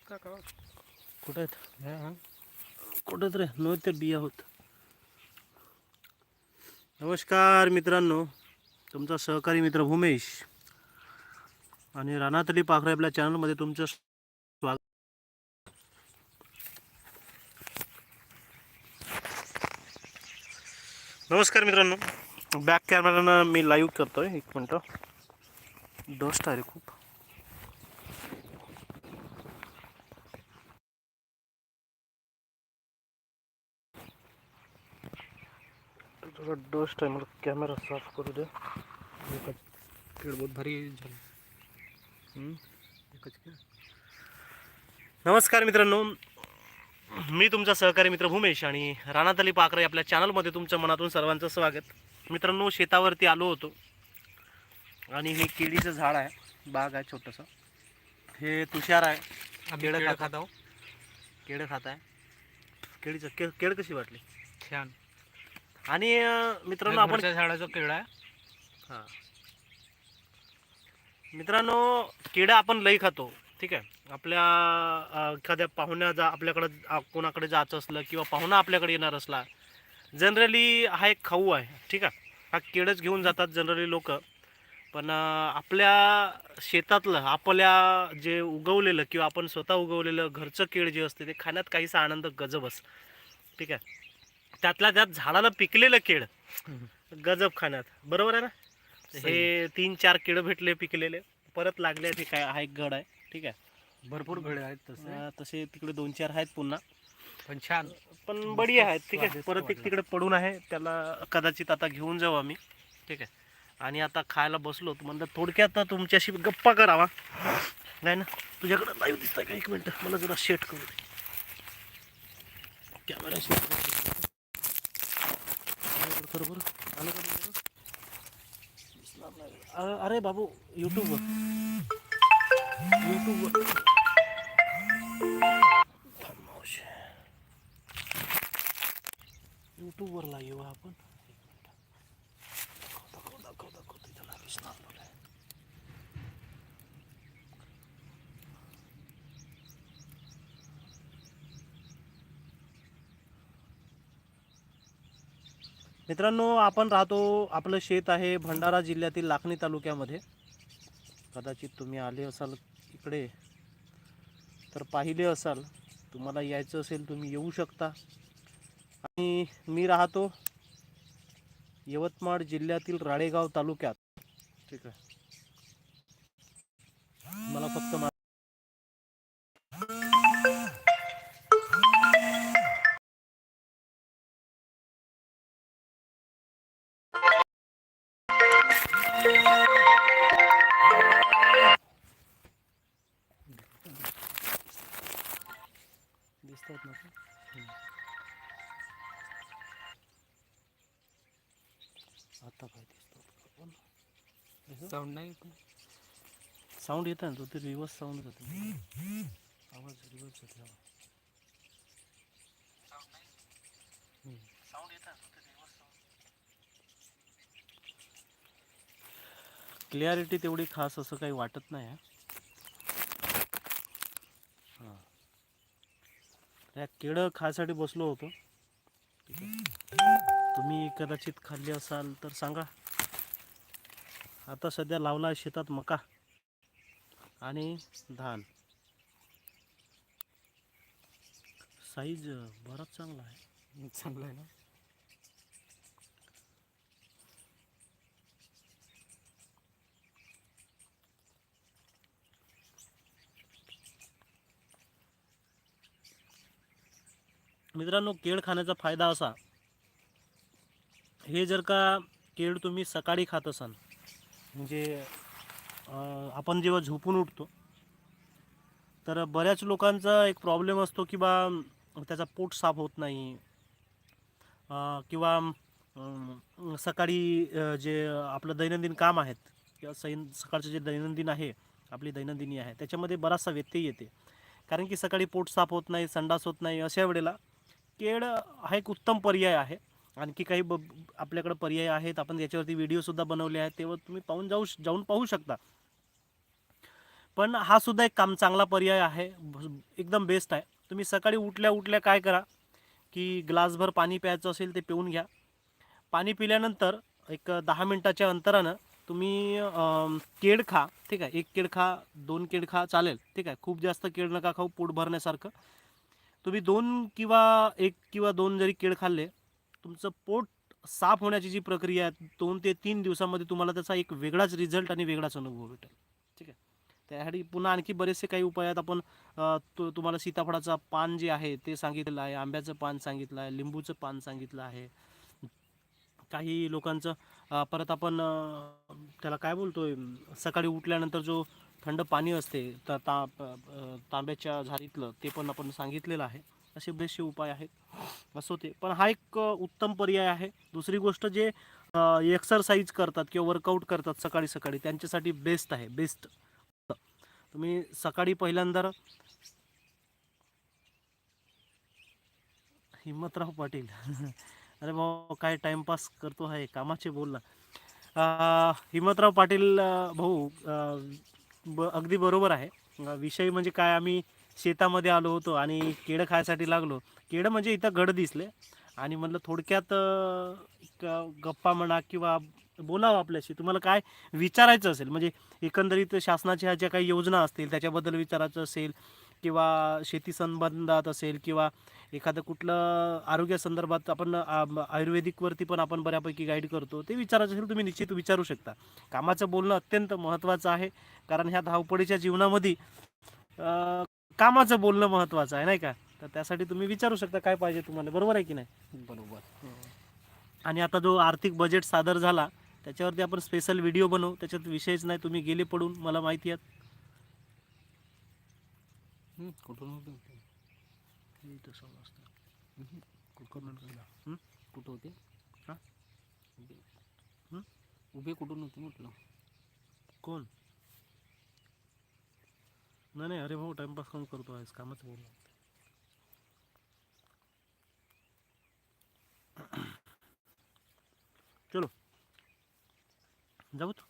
आहोत? का कुठं आहेत कुठंच रे नव्हते बिया होत. नमस्कार मित्रांनो. तुमचा सहकारी मित्र भूमेश आणि रानातली पाखरे आपल्या चॅनलमध्ये तुमचं स्वागत. नमस्कार मित्रांनो. बॅक कॅमेरानं मी लाईव्ह करतोय. एक मिनटं. डस्ट आहे रे खूप. थोडा डस्ट आहे मला कॅमेरा साफ करू दे. एकच खेळ बहुत भारी झालं. हम्म. एकच खेळ. नमस्कार मित्रांनो. मी तुमचा सहकारी मित्र भूमेश आणि रानातली पाखरे आपल्या चॅनलमध्ये तुमच्या मनातून सर्वांचं स्वागत. मित्रांनो शेतावरती आलो होतो. आणि हे केळीचं झाड आहे. बाग आहे छोटंसं. हे तुषार आहे. केळं केळं खात आहो केळं खात आहे. केळीचं के केळ कशी वाटली? छान. आणि अं, मित्रांनो आपण झाडाचं केळ आहे. हां. मित्रांनो किडा आपण लई खातो ठीक आहे? आपल्या अं, एखाद्या पाहुण्या जा आपल्याकडं आ- कोणाकडे जायचं असलं किंवा पाहुणा आपल्याकडे येणार असला जनरली हा एक खाऊ आहे ठीक आहे? हा केळच घेऊन जातात जनरली लोक. पण अं, आपल्या शेतातलं आपल्या जे उगवलेलं किंवा आपण स्वतः उगवलेलं घरचं केळ जे असते ते खाण्यात काहीसा आनंद गजबच ठीक आहे? त्यातल्या त्यात झाडाला पिकलेलं केळ. गजब खाण्यात. बरोबर आहे ना? हे तीन चार किड भेटले पिकलेले. परत लागले हे काय हा एक गड आहे. ठीक आहे? भरपूर घडे आहेत तसे. तसे तिकडे दोन चार आहेत पुन्हा. पण छान. पण बडी आहेत ठीक आहे? परत एक. तिकडे पडून आहे. त्याला कदाचित आता घेऊन जाऊ आम्ही. ठीक आहे? आणि आता खायला बसलो. म्हणलं थोडक्यात तुमच्याशी गप्पा करावा. नाही ना? तुझ्याकडे लाईव्ह दिसतंय का? एक मिनटं. मला जरा सेट करू कॅमेरा सेट खरं बरं आलं का तुझ्याकडं? दिसणार नाही. अ- अरे बाबू यूट्यूबवर यूट्यूबवर थांब मावशी. यूट्यूबवर लाईव्ह आहे आपण एक मिनिट दाखव दाखव दाखव दाखव तिथं नाही मित्रांनो आपण राहतो आपलं शेत आहे भंडारा जिल्ह्यातील लाखणी तालुक्यामध्ये. कदाचित तुम्ही आले असाल इकडे तर पाहिले असाल तुम्हाला यायचं असेल तुम्ही येऊ शकता. आणि मी राहतो यवतमाळ जिल्ह्यातील राळेगाव तालुक्यात. ठीक आहे. मला फक्त दिसतात ना? आता काय दिसतात साऊंड नाही साऊंड येतं ना तो ते रिव्हर्स साऊंड जाते आवाज रिव्हर्स जाते साऊंड येतं. क्लिअरिटी तेवढी खास असं काही वाटत नाही त्या केळं खायसाठी बसलो होतो. तुम्ही कदाचित खाल्ली असाल तर सांगा. आता सध्या लावला आहे शेतात मका आणि धान. साईज बराच चांगला आहे. चांगला आहे ना? मित्रांनो केळ खाण्याचा फायदा असा हे जर का केळ तुम्ही सकाळी खात असाल म्हणजे आपण जेव्हा झोपून उठतो तर बऱ्याच लोकांचा एक प्रॉब्लेम असतो की बा त्याचा पोट साफ होत नाही किंवा सकाळी जे आपलं दैनंदिन काम आहेत किंवा सैन सकाळचं जे दैनंदिन आहे आपली दैनंदिनी आहे त्याच्यामध्ये बराचसा व्यत्यय येते. कारण की सकाळी पोट साफ होत नाही संडास होत नाही अशा वेळेला केळ हा एक उत्तम पर्याय आहे. आणखी काही ब आपल्याकडं पर्याय आहेत. आपण याच्यावरती व्हिडिओसुद्धा बनवले आहेत. तेव्हा तुम्ही पाहून जाऊ श- जाऊन पाहू शकता. पण हा सुद्धा एक काम चांगला पर्याय आहे. एकदम बेस्ट आहे. तुम्ही सकाळी उठल्या उठल्या काय करा की ग्लासभर पाणी प्यायचं असेल ते पिऊन घ्या. पाणी पिल्यानंतर एक दहा मिनटाच्या अंतरानं तुम्ही केड केळ खा. ठीक आहे? एक केळ खा दोन केळ खा चालेल. ठीक आहे? खूप जास्त केळ नका खाऊ पोट भरण्यासारखं. तुम्ही दोन किंवा एक किंवा दोन जरी केळ खाल्ले तुमचं पोट साफ होण्याची जी प्रक्रिया आहे दोन ते तीन दिवसामध्ये तुम्हाला त्याचा एक वेगळाच रिझल्ट आणि वेगळाच अनुभव भेटेल. ठीक आहे? त्यासाठी पुन्हा आणखी बरेचसे काही उपाय आहेत. आपण तुम्हाला सीताफळाचं पान जे आहे ते सांगितलेलं आहे. आंब्याचं पान सांगितलं आहे. लिंबूचं पान सांगितलं आहे. काही लोकांचं परत आपण त्याला काय बोलतोय? सकाळी उठल्यानंतर जो थंड पाणी असते ता ता तांब्याच्या झारीतलं ते पण आपण सांगितलेलं आहे. असे बरेचसे उपाय आहेत असं ते पण हा एक उत्तम पर्याय आहे. दुसरी गोष्ट जे एक्सरसाइज करतात किंवा वर्कआउट करतात सकाळी सकाळी त्यांच्यासाठी बेस्ट आहे बेस्ट तुम्ही सकाळी पहिल्यांदा हिम्मतराव पाटील. अरे भाऊ काय टाइमपास करतो आहे कामाचे बोल ना हिम्मतराव पाटील भाऊ ब अगदी बरोबर आहे. विषय म्हणजे काय? आम्ही शेतामध्ये आलो होतो आणि केळं खायसाठी लागलो. केळं म्हणजे इथं गड दिसले. आणि म्हणलं थोडक्यात गप्पा म्हणा किंवा बोलावं आपल्याशी. तुम्हाला काय विचारायचं असेल? म्हणजे एकंदरीत शासनाच्या ह्या ज्या काही योजना असतील त्याच्याबद्दल विचारायचं असेल किंवा शेती संबंधात असेल किंवा एखादं कुठलं आरोग्यासंदर्भात आपण आ, म- आयुर्वेदिकवरती पण आपण बऱ्यापैकी गाईड करतो ते विचारायचं असेल तुम्ही निश्चित विचारू शकता. कामाचं बोलणं अत्यंत महत्त्वाचं आहे कारण ह्या धावपळीच्या जीवनामध्ये कामाचं बोलणं महत्त्वाचं आहे नाही का? तर त्यासाठी तुम्ही विचारू शकता काय पाहिजे तुम्हाला बरोबर आहे की नाही? बरोबर. आणि आता जो आर्थिक बजेट सादर झाला त्याच्यावरती आपण स्पेशल व्हिडिओ बनवू त्याच्यात विषयच नाही तुम्ही गेले पडून मला माहिती आहे. हं, कुठून होते इथं समजतं. कुठून हं? कुठं होते हा? उभे हं? उभे कुठून होते म्हटलं कोण नाही नाही अरे भाऊ टाइमपास काम करतो आहेस कामच बोल चलो जाऊ हो